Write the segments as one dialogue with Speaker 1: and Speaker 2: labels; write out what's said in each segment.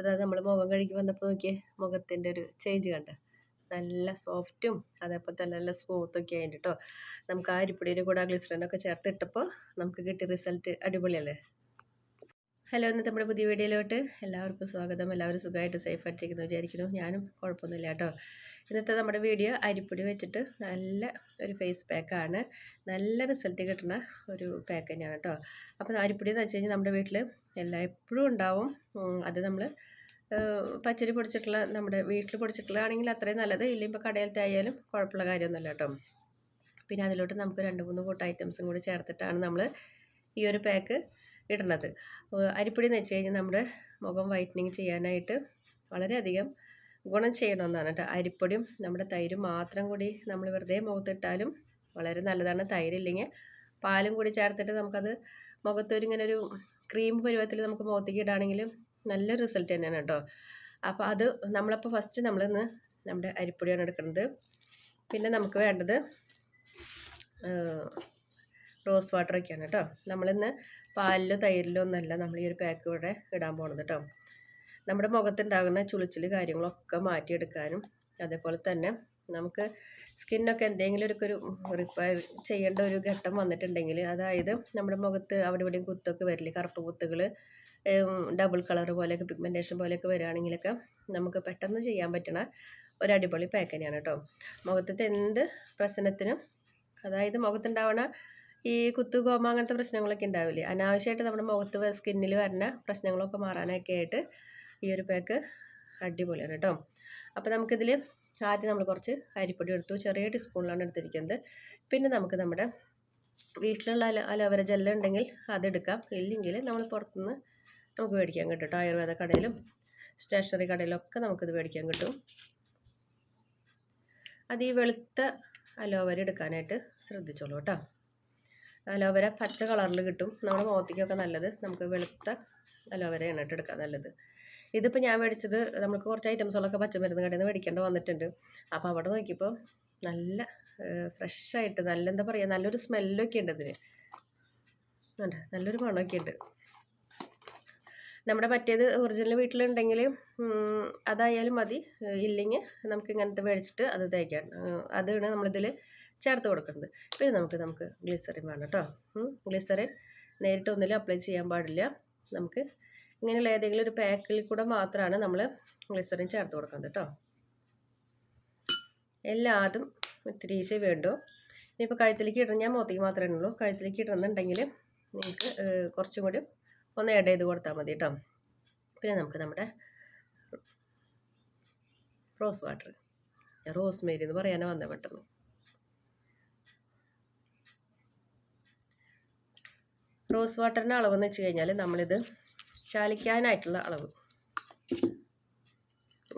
Speaker 1: അപ്പോൾ അത് നമ്മൾ മുഖം കഴുകി വന്നപ്പോൾ നോക്കിയേ മുഖത്തിന്റെ ഒരു ചേഞ്ച് കണ്ട. നല്ല സോഫ്റ്റും അതേപോലെ തന്നെ നല്ല സ്മൂത്തൊക്കെ ആയിട്ട് കേട്ടോ നമുക്ക് ആ അരിപ്പൊടിയുടെ കൂടെ ഗ്ലിസറിനൊക്കെ ചേർത്ത് ഇട്ടപ്പോൾ നമുക്ക് കിട്ടിയ റിസൾട്ട് അടിപൊളിയല്ലേ? ഹലോ ഇന്നത്തെ നമ്മുടെ പുതിയ വീഡിയോയിലോട്ട് എല്ലാവർക്കും സ്വാഗതം. എല്ലാവരും സുഖമായിട്ട് സേഫായിട്ടിരിക്കുന്നു വിചാരിക്കുന്നു. ഞാനും കുഴപ്പമൊന്നുമില്ല കേട്ടോ ഇന്നത്തെ നമ്മുടെ വീഡിയോ അരിപ്പൊടി വെച്ചിട്ട് നല്ല ഒരു ഫേസ് പാക്കാണ് നല്ല റിസൾട്ട് കിട്ടുന്ന ഒരു പാക്ക് തന്നെയാണ് കേട്ടോ അപ്പോൾ അരിപ്പൊടി എന്ന് വെച്ച് കഴിഞ്ഞാൽ നമ്മുടെ വീട്ടിൽ എല്ലാ എപ്പോഴും ഉണ്ടാവും അത് നമ്മൾ പച്ചരി പൊടിച്ചിട്ടുള്ള നമ്മുടെ വീട്ടിൽ പൊടിച്ചിട്ടുള്ളതാണെങ്കിൽ അത്രയും നല്ലത്. ഇല്ലെങ്കിൽ ഇപ്പോൾ കടയിലത്തെ ആയാലും കുഴപ്പമുള്ള കാര്യമൊന്നുമല്ല കേട്ടോ പിന്നെ അതിലോട്ട് നമുക്ക് രണ്ട് മൂന്ന് കൂട്ട ഐറ്റംസും കൂടി ചേർത്തിട്ടാണ് നമ്മൾ ഈ ഒരു പാക്ക് ഇടുന്നത്. അരിപ്പൊടി എന്ന് വെച്ച് കഴിഞ്ഞാൽ നമ്മുടെ മുഖം വൈറ്റനിങ് ചെയ്യാനായിട്ട് വളരെയധികം ഗുണം ചെയ്യണമെന്നാണ് കേട്ടോ അരിപ്പൊടിയും നമ്മുടെ തൈരും മാത്രം കൂടി നമ്മൾ വെറുതെ മുഖത്തിട്ടാലും വളരെ നല്ലതാണ്. തൈരില്ലെങ്കിൽ പാലും കൂടി ചേർത്തിട്ട് നമുക്കത് മുഖത്തൊരു ഇങ്ങനെ ഒരു ക്രീം പരുവത്തിൽ നമുക്ക് മുഖത്തേക്ക് ഇടാണെങ്കിലും നല്ല റിസൾട്ട് തന്നെയാണ് കേട്ടോ. അപ്പോൾ അത് നമ്മളപ്പോൾ ഫസ്റ്റ് നമ്മളിന്ന് നമ്മുടെ അരിപ്പൊടിയാണ് എടുക്കുന്നത്. പിന്നെ നമുക്ക് വേണ്ടത് റോസ് വാട്ടറൊക്കെയാണ് കേട്ടോ. നമ്മളിന്ന് പാലിലോ തൈരിലോ ഒന്നല്ല നമ്മൾ ഈ ഒരു പാക്ക് ഇവിടെ ഇടാൻ പോകണത് കേട്ടോ. നമ്മുടെ മുഖത്തുണ്ടാകുന്ന ചുളിച്ചിൽ കാര്യങ്ങളൊക്കെ മാറ്റിയെടുക്കാനും അതേപോലെ തന്നെ നമുക്ക് സ്കിന്നൊക്കെ എന്തെങ്കിലും ഒരു റിപ്പയർ ചെയ്യേണ്ട ഒരു ഘട്ടം വന്നിട്ടുണ്ടെങ്കിൽ അതായത് നമ്മുടെ മുഖത്ത് അവിടെ ഇവിടെയും കുത്തൊക്കെ വരില്ലേ കറുപ്പ് കുത്തുകൾ ഡബിൾ കളർ പോലെയൊക്കെ പിഗ്മെന്റേഷൻ പോലെയൊക്കെ വരികയാണെങ്കിലൊക്കെ നമുക്ക് പെട്ടെന്ന് ചെയ്യാൻ പറ്റണ ഒരു അടിപൊളി പാക്ക് തന്നെയാണ് കേട്ടോ. മുഖത്തത്തെ എന്ത് പ്രശ്നത്തിനും അതായത് മുഖത്തുണ്ടാവണ ഈ കുത്തു കോമ അങ്ങനത്തെ പ്രശ്നങ്ങളൊക്കെ ഉണ്ടാവില്ലേ അനാവശ്യമായിട്ട് നമ്മുടെ മുഖത്ത് സ്കിന്നിൽ വരുന്ന പ്രശ്നങ്ങളൊക്കെ മാറാനൊക്കെ ആയിട്ട് ഈ ഒരു പാക്ക് അടിപൊളിയാണ് കേട്ടോ. അപ്പോൾ നമുക്കിതിൽ ആദ്യം നമ്മൾ കുറച്ച് അരിപ്പൊടി എടുത്തു. ചെറിയ ടീസ്പൂണിലാണ് എടുത്തിരിക്കുന്നത്. പിന്നെ നമുക്ക് നമ്മുടെ വീട്ടിലുള്ള അല അലോവര ജെല്ല ഉണ്ടെങ്കിൽ അതെടുക്കാം. ഇല്ലെങ്കിൽ നമ്മൾ പുറത്തുനിന്ന് നമുക്ക് മേടിക്കാൻ കിട്ടും കേട്ടോ. ആയുർവേദ കടയിലും സ്റ്റേഷനറി കടയിലൊക്കെ നമുക്കിത് മേടിക്കാൻ കിട്ടും. അത് ഈ വെളുത്ത അലോവര എടുക്കാനായിട്ട് ശ്രദ്ധിച്ചോളൂ കേട്ടോ. അലോവര പച്ച കളറിൽ കിട്ടും. നമ്മുടെ മുഖത്തേക്കൊക്കെ നല്ലത് നമുക്ക് വെളുത്ത അലോവര എണ്ണിട്ട് എടുക്കാൻ നല്ലത്. ഇതിപ്പോൾ ഞാൻ മേടിച്ചത് നമുക്ക് കുറച്ച് ഐറ്റംസുകളൊക്കെ പച്ചമരുന്ന് കടയിൽ നിന്ന് മേടിക്കേണ്ട വന്നിട്ടുണ്ട്. അപ്പോൾ അവിടെ നോക്കിയപ്പോൾ നല്ല ഫ്രഷായിട്ട് നല്ല എന്താ പറയുക നല്ലൊരു സ്മെല്ലൊക്കെ ഉണ്ട് ഇതിന്. ഉണ്ട് നല്ലൊരു മണമൊക്കെ ഉണ്ട്. നമ്മുടെ മറ്റേത് ഒറിജിനൽ വീട്ടിലുണ്ടെങ്കിൽ അതായാലും മതി. ഇല്ലെങ്കിൽ നമുക്ക് ഇങ്ങനത്തെ മേടിച്ചിട്ട് അത് തേക്കാം. അതാണ് നമ്മളിതിൽ ചേർത്ത് കൊടുക്കുന്നത്. പിന്നെ നമുക്ക് നമുക്ക് ഗ്ലിസറിൻ വേണം കേട്ടോ. ഗ്ലിസറിൻ നേരിട്ടൊന്നിലും അപ്ലൈ ചെയ്യാൻ പാടില്ല. നമുക്ക് ഇങ്ങനെയുള്ള ഏതെങ്കിലും ഒരു പാക്കിൽ കൂടെ മാത്രമാണ് നമ്മൾ ഗ്ലിസറിൻ ചേർത്ത് കൊടുക്കുന്നത് കേട്ടോ എല്ലാതും ഇത്തിരീശേ വേണ്ടു. ഇനിയിപ്പോൾ കഴുത്തിലേക്ക് ഇടണം. ഞാൻ മുഖത്തേക്ക് മാത്രമേ ഉള്ളൂ കഴുത്തിലേക്ക് ഇടണമെന്നുണ്ടെങ്കിൽ നിങ്ങൾക്ക് കുറച്ചും കൂടി ഒന്ന് ആഡ് ചെയ്ത് കൊടുത്താൽ മതി കേട്ടോ പിന്നെ നമുക്ക് നമ്മുടെ റോസ് വാട്ടർ റോസ് മേരി എന്ന് പറയാനേ വന്നേ പെട്ടെന്ന്. റോസ് വാട്ടറിന്റെ അളവെന്ന് വെച്ച് കഴിഞ്ഞാൽ നമ്മളിത് ചാലിക്കാനായിട്ടുള്ള അളവ്.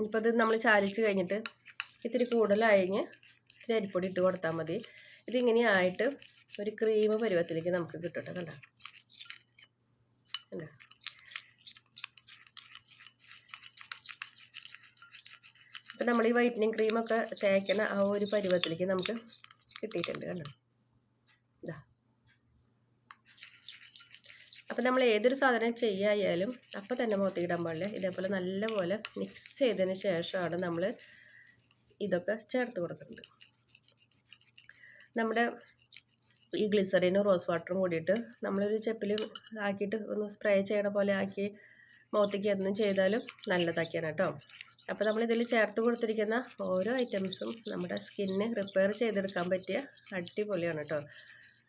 Speaker 1: ഇപ്പോൾ ഇത് നമ്മൾ ചാലിച്ച് കഴിഞ്ഞിട്ട് ഇത്തിരി കൂടുതലായെങ്കിൽ ഇത്തിരി അരിപ്പൊടി ഇട്ട് കൊടുത്താൽ മതി. ഇതിങ്ങനെ ആയിട്ട് ഒരു ക്രീം പരുവത്തിലേക്ക് നമുക്ക് കിട്ടട്ടെ കണ്ട? ഇപ്പം നമ്മൾ ഈ വൈറ്റനിങ് ക്രീമൊക്കെ തേക്കണ ആ ഒരു പരുവത്തിലേക്ക് നമുക്ക് കിട്ടിയിട്ടുണ്ട് കണ്ടോ ഇതാ അപ്പോൾ നമ്മൾ ഏതൊരു സാധനം ചെയ്യായാലും അപ്പോൾ തന്നെ മുഖത്തേക്ക് ഇടാൻ പാടില്ല. ഇതേപോലെ നല്ലപോലെ മിക്സ് ചെയ്തതിന് ശേഷമാണ് നമ്മൾ ഇതൊക്കെ ചേർത്ത് കൊടുക്കുന്നത്. നമ്മുടെ ഈ ഗ്ലിസറിനും റോസ് വാട്ടറും കൂടിയിട്ട് നമ്മളൊരു ചെപ്പിൽ ആക്കിയിട്ട് ഒന്ന് സ്പ്രേ ചെയ്യണ പോലെ ആക്കി മുഖത്തേക്ക് എന്നും ചെയ്താലും നല്ലതാക്കിയാണ് കേട്ടോ. അപ്പോൾ നമ്മളിതിൽ ചേർത്ത് കൊടുത്തിരിക്കുന്ന ഓരോ ഐറ്റംസും നമ്മുടെ സ്കിന്ന് റിപ്പയർ ചെയ്തെടുക്കാൻ പറ്റിയ അടിപൊളിയാണ് കേട്ടോ.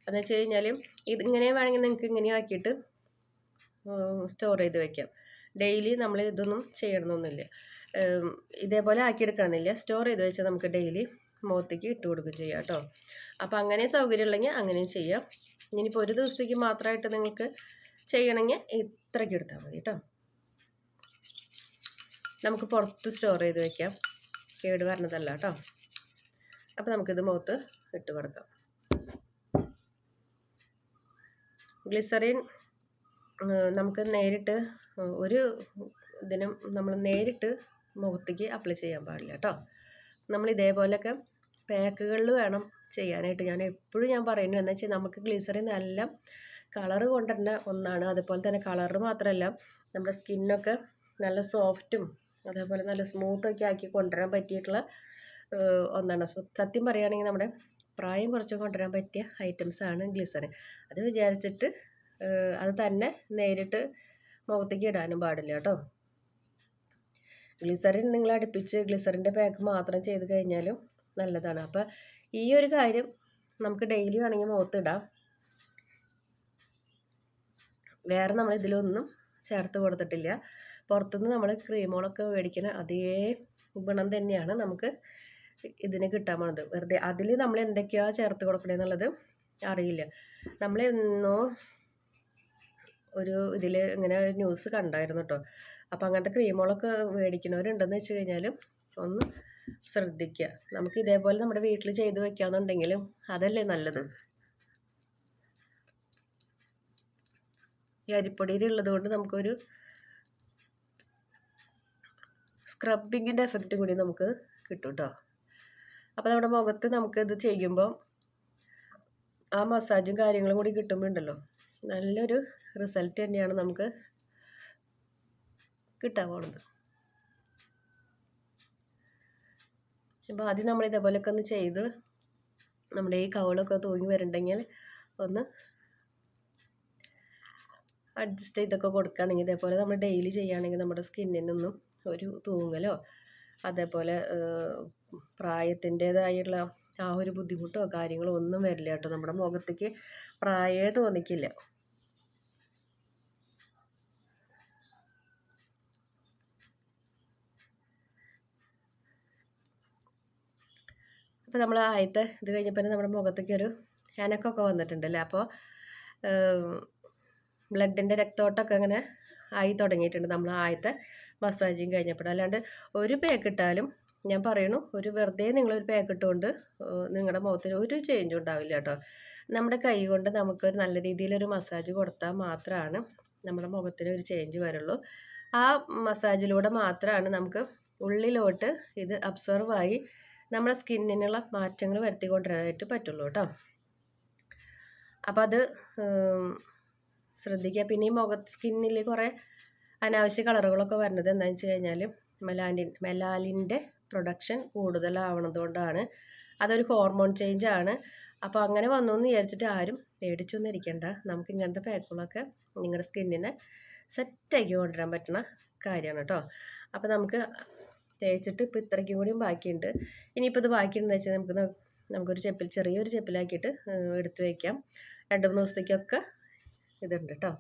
Speaker 1: എന്ന് വെച്ച് കഴിഞ്ഞാൽ ഇത് ഇങ്ങനെ വേണമെങ്കിൽ നിങ്ങൾക്ക് ഇങ്ങനെ ആക്കിയിട്ട് സ്റ്റോർ ചെയ്ത് വെക്കാം. ഡെയിലി നമ്മൾ ഇതൊന്നും ചെയ്യണമെന്നൊന്നുമില്ല. ഇതേപോലെ ആക്കിയെടുക്കണമെന്നില്ല. സ്റ്റോർ ചെയ്ത് വെച്ചാൽ നമുക്ക് ഡെയിലി മുഖത്തേക്ക് ഇട്ട് കൊടുക്കുകയും ചെയ്യാം കേട്ടോ. അപ്പോൾ അങ്ങനെ സൗകര്യമുള്ളെങ്കിൽ അങ്ങനെയും ചെയ്യാം. ഇനിയിപ്പോൾ ഒരു ദിവസത്തേക്ക് മാത്രമായിട്ട് നിങ്ങൾക്ക് ചെയ്യണമെങ്കിൽ ഇത്രയ്ക്ക് എടുത്താൽ മതി കേട്ടോ. നമുക്ക് പുറത്ത് സ്റ്റോർ ചെയ്ത് വയ്ക്കാം കേട് വരണതല്ല കേട്ടോ. അപ്പോൾ നമുക്കിത് മുഖത്ത് ഇട്ട് കൊടുക്കാം. ഗ്ലിസറിൻ നമുക്ക് നേരിട്ട് ഒരു ഇതിനും നമ്മൾ നേരിട്ട് മുഖത്തേക്ക് അപ്ലൈ ചെയ്യാൻ പാടില്ല കേട്ടോ. നമ്മൾ ഇതേപോലെയൊക്കെ പാക്കുകളിൽ വേണം ചെയ്യാനായിട്ട്. ഞാൻ എപ്പോഴും ഞാൻ പറയുന്നത് എന്താ വെച്ചാൽ നമുക്ക് ഗ്ലിസറിൻ നല്ല കളറ് കൊണ്ടുവരുന്ന ഒന്നാണ്. അതുപോലെ തന്നെ കളർ മാത്രമല്ല നമ്മുടെ സ്കിന്നൊക്കെ നല്ല സോഫ്റ്റും അതേപോലെ നല്ല സ്മൂത്തൊക്കെ ആക്കി കൊണ്ടുവരാൻ പറ്റിയിട്ടുള്ള ഒന്നാണ്. സത്യം പറയുകയാണെങ്കിൽ നമ്മുടെ പ്രായം കുറച്ച് കൊണ്ടുവരാൻ പറ്റിയ ഐറ്റംസാണ് ഗ്ലിസറിൻ അത് വിചാരിച്ചിട്ട് അത് തന്നെ നേരിട്ട് മുഖത്തേക്ക് ഇടാനും പാടില്ല കേട്ടോ. ഗ്ലിസറിൻ നിങ്ങൾ അടുപ്പിച്ച് ഗ്ലിസറിന്റെ പാക്ക് മാത്രം ചെയ്ത് കഴിഞ്ഞാലും നല്ലതാണ്. അപ്പോൾ ഈ ഒരു കാര്യം നമുക്ക് ഡെയിലി വേണമെങ്കിൽ മുഖത്തിടാം വേറെ നമ്മൾ ഇതിലൊന്നും ചേർത്ത് കൊടുത്തിട്ടില്ല. പുറത്തുനിന്ന് നമ്മൾ ക്രീമുകളൊക്കെ മേടിക്കുന്ന അതേ ഗുണം തന്നെയാണ് നമുക്ക് ഇതിന് കിട്ടാൻ പോണത്. വെറുതെ അതിൽ നമ്മൾ എന്തൊക്കെയാ ചേർത്ത് കൊടുക്കണേ എന്നുള്ളത് അറിയില്ല. നമ്മൾ എന്നോ ഒരു ഇതിൽ ഇങ്ങനെ ന്യൂസ് കണ്ടായിരുന്നു കേട്ടോ. അപ്പോൾ അങ്ങനത്തെ ക്രീമുകളൊക്കെ മേടിക്കുന്നവരുണ്ടെന്ന് വെച്ച് കഴിഞ്ഞാൽ ഒന്ന് ശ്രദ്ധിക്കുക. നമുക്ക് ഇതേപോലെ നമ്മുടെ വീട്ടിൽ ചെയ്ത് വെക്കാന്നുണ്ടെങ്കിലും അതല്ലേ നല്ലത്. ഈ അരിപ്പൊടിയിലുള്ളത് കൊണ്ട് നമുക്കൊരു സ്ക്രബിങ്ങിന്റെ എഫക്റ്റും കൂടി നമുക്ക് കിട്ടും കേട്ടോ. അപ്പോൾ നമ്മുടെ മുഖത്ത് നമുക്ക് ഇത് ചെയ്യുമ്പോൾ ആ മസാജും കാര്യങ്ങളും കൂടി കിട്ടുമ്പോൾ ഉണ്ടല്ലോ നല്ലൊരു റിസൾട്ട് തന്നെയാണ് നമുക്ക് കിട്ടാൻ പോകുന്നത് അപ്പോൾ ആദ്യം നമ്മൾ ഇതേപോലെയൊക്കെ ഒന്ന് ചെയ്ത് നമ്മുടെ ഈ കവളൊക്കെ തൂങ്ങി വരണ്ടെങ്കിൽ ഒന്ന് അഡ്ജസ്റ്റ് ചെയ്തൊക്കെ കൊടുക്കുകയാണെങ്കിൽ ഇതേപോലെ നമ്മൾ ഡെയിലി ചെയ്യുകയാണെങ്കിൽ നമ്മുടെ സ്കിന്നിനൊന്നും ഒരു തൂങ്ങലോ അതേപോലെ പ്രായത്തിന്റേതായുള്ള ആ ഒരു ബുദ്ധിമുട്ടോ കാര്യങ്ങളോ ഒന്നും വരില്ല കേട്ടോ. നമ്മുടെ മുഖത്തേക്ക് പ്രായമേ തോന്നിക്കില്ല. അപ്പോൾ നമ്മൾ ആദ്യത്തെ ഇത് കഴിഞ്ഞപ്പോൾ നമ്മുടെ മുഖത്തേക്ക് ഒരു എനക്കൊക്കെ വന്നിട്ടുണ്ടല്ലേ? അപ്പോൾ ബ്ലഡിന്റെ രക്തോട്ടമൊക്കെ അങ്ങനെ ആയി തുടങ്ങിയിട്ടുണ്ട്. നമ്മൾ ആദ്യത്തെ മസാജിങ് കഴിഞ്ഞപ്പോൾ അല്ലാണ്ട് ഒരു പാക്ക് ഞാൻ പറയണു ഒരു വെറുതെ നിങ്ങളൊരു പാക്ക് ഇട്ടുകൊണ്ട് നിങ്ങളുടെ മുഖത്തിന് ഒരു ചേഞ്ചും ഉണ്ടാവില്ല കേട്ടോ നമ്മുടെ കൈ കൊണ്ട് നമുക്കൊരു നല്ല രീതിയിലൊരു മസാജ് കൊടുത്താൽ മാത്രമാണ് നമ്മുടെ മുഖത്തിന് ഒരു ചേഞ്ച് വരുള്ളൂ. ആ മസാജിലൂടെ മാത്രമാണ് നമുക്ക് ഉള്ളിലോട്ട് ഇത് അബ്സർവായി നമ്മുടെ സ്കിന്നിനുള്ള മാറ്റങ്ങൾ വരുത്തി കൊണ്ടുവരാനായിട്ട് പറ്റുള്ളൂ കേട്ടോ അപ്പോൾ അത് ശ്രദ്ധിക്കുക പിന്നെ ഈ മുഖ സ്കിന്നിൽ കുറേ അനാവശ്യ കളറുകളൊക്കെ വരുന്നത് എന്താണെന്ന് വെച്ച് കഴിഞ്ഞാൽ മെലാലിൻ മെലാലിന്റെ പ്രൊഡക്ഷൻ കൂടുതലാവണത് കൊണ്ടാണ് അതൊരു ഹോർമോൺ ചേഞ്ച് ആണ് അപ്പോൾ അങ്ങനെ വന്നു എന്ന് വിചാരിച്ചിട്ട് ആരും പേടിച്ചൊന്നും ഇരിക്കേണ്ട നമുക്ക് ഇങ്ങനത്തെ പാക്കുകളൊക്കെ നിങ്ങളുടെ സ്കിന്നിനെ സെറ്റാക്കി കൊണ്ടുവരാൻ പറ്റുന്ന കാര്യമാണ് കേട്ടോ. അപ്പോൾ നമുക്ക് തേച്ചിട്ട് ഇപ്പോൾ ഇത്രയ്ക്കും കൂടിയും ബാക്കിയുണ്ട്. ഇനിയിപ്പോൾ ഇത് ബാക്കിയുണ്ടെന്ന് വെച്ചാൽ നമുക്ക് നമുക്കൊരു ചെപ്പിൽ ചെറിയൊരു ചെപ്പിലാക്കിയിട്ട് എടുത്തു എടുത്ത് വയ്ക്കാം രണ്ട് മൂന്ന് ദിവസത്തേക്കൊക്കെ ഇതുണ്ട് കേട്ടോ.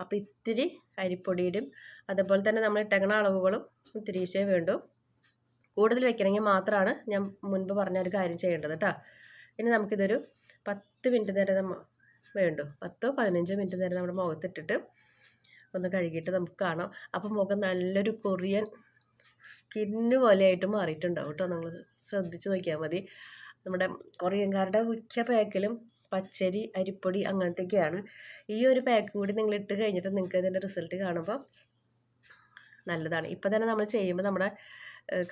Speaker 1: അപ്പോൾ ഇത്തിരി അരിപ്പൊടിയിടും അതുപോലെ തന്നെ നമ്മൾ ഇട്ടങ്ങണ അളവുകളും ഇത്തിരീശേ വേണ്ടു. കൂടുതൽ വെക്കണമെങ്കിൽ മാത്രമാണ് ഞാൻ മുൻപ് പറഞ്ഞ ഒരു കാര്യം ചെയ്യേണ്ടത് കേട്ടോ. ഇനി നമുക്കിതൊരു പത്ത് മിനിറ്റ് നേരം നമ്മൾ വേണ്ടു. പത്തോ പതിനഞ്ചോ മിനിറ്റ് നേരം നമ്മുടെ മുഖത്തിട്ടിട്ട് ഒന്ന് കഴുകിയിട്ട് നമുക്ക് കാണാം. അപ്പോൾ മുഖം നല്ലൊരു കൊറിയൻ സ്കിന്ന് പോലെയായിട്ട് മാറിയിട്ടുണ്ടാവും കേട്ടോ. നമ്മൾ ശ്രദ്ധിച്ച് നോക്കിയാൽ മതി. നമ്മുടെ കൊറിയൻകാരുടെ മിക്ക പാക്കിലും പച്ചരി അരിപ്പൊടി അങ്ങനത്തെയൊക്കെയാണ്. ഈ ഒരു പാക്ക് കൂടി നിങ്ങൾ ഇട്ട് കഴിഞ്ഞിട്ട് നിങ്ങൾക്ക് ഇതിന്റെ റിസൾട്ട് കാണുമ്പോൾ നല്ലതാണ്. ഇപ്പം തന്നെ നമ്മൾ ചെയ്യുമ്പോൾ നമ്മുടെ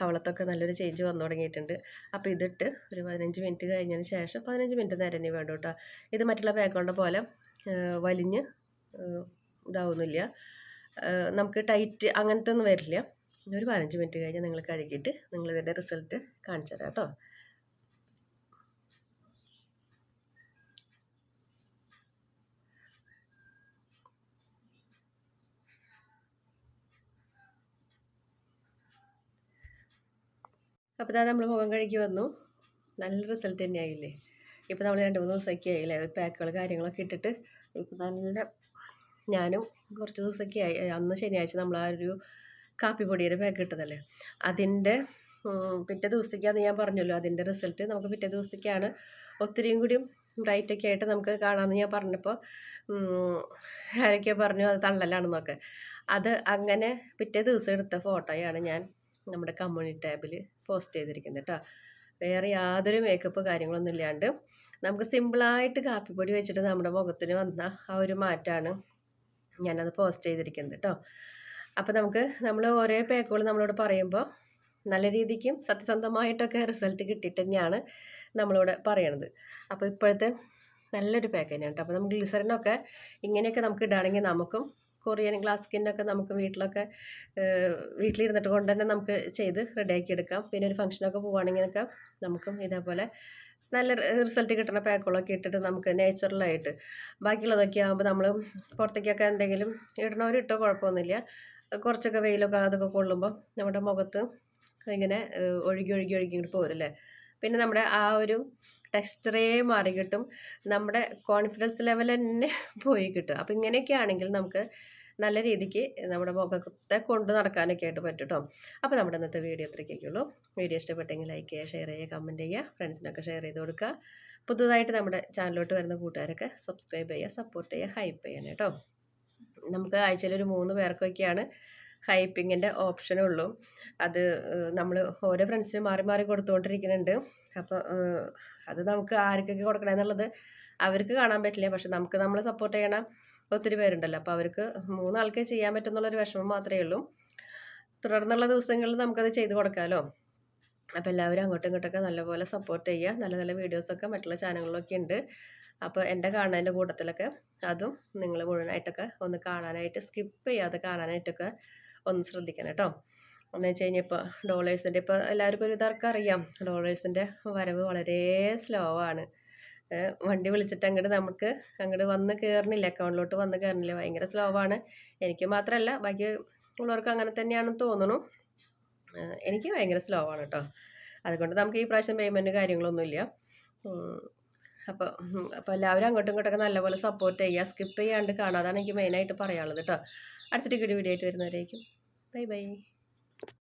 Speaker 1: കവളത്തൊക്കെ നല്ലൊരു ചേഞ്ച് വന്നു തുടങ്ങിയിട്ടുണ്ട്. അപ്പോൾ ഇതിട്ട് ഒരു പതിനഞ്ച് മിനിറ്റ് കഴിഞ്ഞതിന് ശേഷം പതിനഞ്ച് മിനിറ്റ് നേരം തന്നെ വേണ്ടു കേട്ടോ. ഇത് മറ്റുള്ള പാക്കുകളുടെ പോലെ വലിഞ്ഞ് ഇതാവുന്നില്ല. നമുക്ക് ടൈറ്റ് അങ്ങനത്തെ ഒന്നും വരില്ല. ഒരു പതിനഞ്ച് മിനിറ്റ് കഴിഞ്ഞ് നിങ്ങൾ കഴുകിയിട്ട് നിങ്ങളിതിന്റെ റിസൾട്ട് കാണിച്ചു തരാം കേട്ടോ. അപ്പോൾ ഇതാ നമ്മൾ മുഖം കഴുകി വന്നു. നല്ല റിസൾട്ട് തന്നെയായില്ലേ? ഇപ്പോൾ നമ്മൾ രണ്ട് മൂന്ന് ദിവസമൊക്കെ ആയില്ലേ? പാക്കുകൾ കാര്യങ്ങളൊക്കെ ഇട്ടിട്ട്. ഇപ്പോൾ നല്ല ഞാനും കുറച്ച് ദിവസമൊക്കെ ആയി. അന്ന് ശനിയാഴ്ച നമ്മൾ ആ ഒരു കാപ്പിപ്പൊടിയുടെ പാക്ക് ഇട്ടതല്ലേ? അതിന്റെ പിറ്റേ ദിവസത്തേക്കാന്ന് ഞാൻ പറഞ്ഞല്ലോ. അതിന്റെ റിസൾട്ട് നമുക്ക് പിറ്റേ ദിവസത്തേക്കാണ്. ഒത്തിരിയും കൂടിയും ബ്രൈറ്റൊക്കെ ആയിട്ട് നമുക്ക് കാണാമെന്ന് ഞാൻ പറഞ്ഞപ്പോൾ ആരൊക്കെയോ പറഞ്ഞു അത് തള്ളലാണെന്നൊക്കെ. അത് അങ്ങനെ പിറ്റേ ദിവസം എടുത്ത ഫോട്ടോയാണ് ഞാൻ നമ്മുടെ കമ്മ്യൂണിറ്റി ടാബിൽ പോസ്റ്റ് ചെയ്തിരിക്കുന്നത് കേട്ടോ വേറെ യാതൊരു മേക്കപ്പ് കാര്യങ്ങളൊന്നും ഇല്ലാണ്ട് നമുക്ക് സിമ്പിളായിട്ട് കാപ്പിപ്പൊടി വെച്ചിട്ട് നമ്മുടെ മുഖത്തിന് വന്ന ആ ഒരു മാറ്റമാണ് ഞാനത് പോസ്റ്റ് ചെയ്തിരിക്കുന്നത് കേട്ടോ അപ്പോൾ നമുക്ക് നമ്മൾ ഓരോ പാക്കുകൾ നമ്മളോട് പറയുമ്പോൾ നല്ല രീതിക്കും സത്യസന്ധമായിട്ടൊക്കെ റിസൾട്ട് കിട്ടിയിട്ട് തന്നെയാണ് നമ്മളോട് പറയണത്. അപ്പോൾ ഇപ്പോഴത്തെ നല്ലൊരു പാക്ക് തന്നെയാണ് കേട്ടോ അപ്പോൾ നമുക്ക് ഗ്ലിസറിനൊക്കെ ഇങ്ങനെയൊക്കെ നമുക്ക് ഇടുകയാണെങ്കിൽ നമുക്കും കൊറിയൻ ഗ്ലാസ് സ്കിന്നൊക്കെ നമുക്ക് വീട്ടിലൊക്കെ വീട്ടിലിരുന്നിട്ട് കൊണ്ട് തന്നെ നമുക്ക് ചെയ്ത് റെഡിയാക്കി എടുക്കാം. പിന്നെ ഒരു ഫംഗ്ഷനൊക്കെ പോവുകയാണെങ്കിലൊക്കെ നമുക്കും ഇതേപോലെ നല്ല റിസൾട്ട് കിട്ടുന്ന പാക്കുകളൊക്കെ ഇട്ടിട്ട് നമുക്ക് നാച്ചുറലായിട്ട്. ബാക്കിയുള്ളതൊക്കെ ആകുമ്പോൾ നമ്മൾ പുറത്തേക്കൊക്കെ എന്തെങ്കിലും ഇടണവരിട്ടോ കുഴപ്പമൊന്നുമില്ല. കുറച്ചൊക്കെ വെയിലൊക്കെ അതൊക്കെ കൊള്ളുമ്പോൾ നമ്മുടെ മുഖത്ത് ഇങ്ങനെ ഒഴുകി ഒഴുകി ഒഴുകി ഇങ്ങോട്ട് പോരല്ലേ പിന്നെ നമ്മുടെ ആ ഒരു ടെക്സ്ചറേ മാറി കിട്ടും നമ്മുടെ കോൺഫിഡൻസ് ലെവൽ തന്നെ പോയി കിട്ടും. അപ്പം ഇങ്ങനെയൊക്കെ ആണെങ്കിൽ നമുക്ക് നല്ല രീതിക്ക് നമ്മുടെ മുഖത്തെ കൊണ്ട് നടക്കാനൊക്കെ ആയിട്ട് പറ്റും കേട്ടോ അപ്പോൾ നമ്മുടെ ഇന്നത്തെ വീഡിയോ അത്രയ്ക്കൊക്കെയുള്ളൂ വീഡിയോ ഇഷ്ടപ്പെട്ടെങ്കിൽ ലൈക്ക് ചെയ്യുക ഷെയർ ചെയ്യുക കമന്റ് ചെയ്യുക ഫ്രണ്ട്സിനൊക്കെ ഷെയർ ചെയ്ത് കൊടുക്കുക. പുതുതായിട്ട് നമ്മുടെ ചാനലിലോട്ട് വരുന്ന കൂട്ടുകാരൊക്കെ സബ്സ്ക്രൈബ് ചെയ്യുക സപ്പോർട്ട് ചെയ്യുക ഹൈപ്പ് ചെയ്യണം കേട്ടോ നമുക്ക് ആഴ്ചയിൽ ഒരു മൂന്ന് പേർക്കൊക്കെയാണ് ഹൈപ്പിങ്ങിന്റെ ഓപ്ഷനുള്ളൂ അത് നമ്മൾ ഓരോ ഫ്രണ്ട്സിന് മാറി മാറി കൊടുത്തുകൊണ്ടിരിക്കുന്നുണ്ട് അപ്പോൾ അത് നമുക്ക് ആർക്കൊക്കെ കൊടുക്കണം എന്നുള്ളത് അവർക്ക് കാണാൻ പറ്റില്ല. പക്ഷെ നമുക്ക് നമ്മളെ സപ്പോർട്ട് ചെയ്യണ. ഒത്തിരി പേരുണ്ടല്ലോ. അപ്പോൾ അവർക്ക് മൂന്നാൾക്കേ ചെയ്യാൻ പറ്റുന്നുള്ളൊരു വിഷമം മാത്രമേ ഉള്ളൂ. തുടർന്നുള്ള ദിവസങ്ങളിൽ നമുക്കത് ചെയ്ത് കൊടുക്കാമല്ലോ അപ്പോൾ എല്ലാവരും അങ്ങോട്ടും ഇങ്ങോട്ടൊക്കെ നല്ലപോലെ സപ്പോർട്ട് ചെയ്യുക. നല്ല നല്ല വീഡിയോസൊക്കെ മറ്റുള്ള ചാനലുകളൊക്കെ ഉണ്ട്. അപ്പോൾ എന്റെ കാണുന്നതിന്റെ കൂട്ടത്തിലൊക്കെ അതും നിങ്ങൾ മുഴുവനായിട്ടൊക്കെ ഒന്ന് കാണാനായിട്ട് സ്കിപ്പ് ചെയ്യാതെ കാണാനായിട്ടൊക്കെ ഒന്ന് ശ്രദ്ധിക്കണം കേട്ടോ. എന്ന് വെച്ച് കഴിഞ്ഞാൽ ഇപ്പോൾ ഡോളേഴ്സിന്റെ ഇപ്പോൾ എല്ലാവർക്കും ഒരു ഇതാർക്കറിയാം. ഡോളേഴ്സിന്റെ വരവ് വളരെ സ്ലോ ആണ്. വണ്ടി വിളിച്ചിട്ട് അങ്ങോട്ട് നമുക്ക് അങ്ങോട്ട് വന്ന് കയറണില്ല അക്കൗണ്ടിലോട്ട് വന്ന് കയറണില്ല ഭയങ്കര സ്ലോ ആണ്. എനിക്ക് മാത്രമല്ല ബാക്കി ഉള്ളവർക്ക് അങ്ങനെ തന്നെയാണെന്ന് തോന്നുന്നു. എനിക്ക് ഭയങ്കര സ്ലോ ആണ് കേട്ടോ അതുകൊണ്ട് നമുക്ക് ഈ പ്രാവശ്യം പേയ്മെന്റ് കാര്യങ്ങളൊന്നുമില്ല. അപ്പോൾ അപ്പോൾ എല്ലാവരും അങ്ങോട്ടും ഇങ്ങോട്ടൊക്കെ നല്ലപോലെ സപ്പോർട്ട് ചെയ്യുക. സ്കിപ്പ് ചെയ്യാണ്ട് കാണാം അതാണ് എനിക്ക് മെയിനായിട്ട് പറയാനുള്ളത് കേട്ടോ അടുത്തൊരു വീഡിയോ ആയിട്ട് വരുന്നവരേക്കും. Bye bye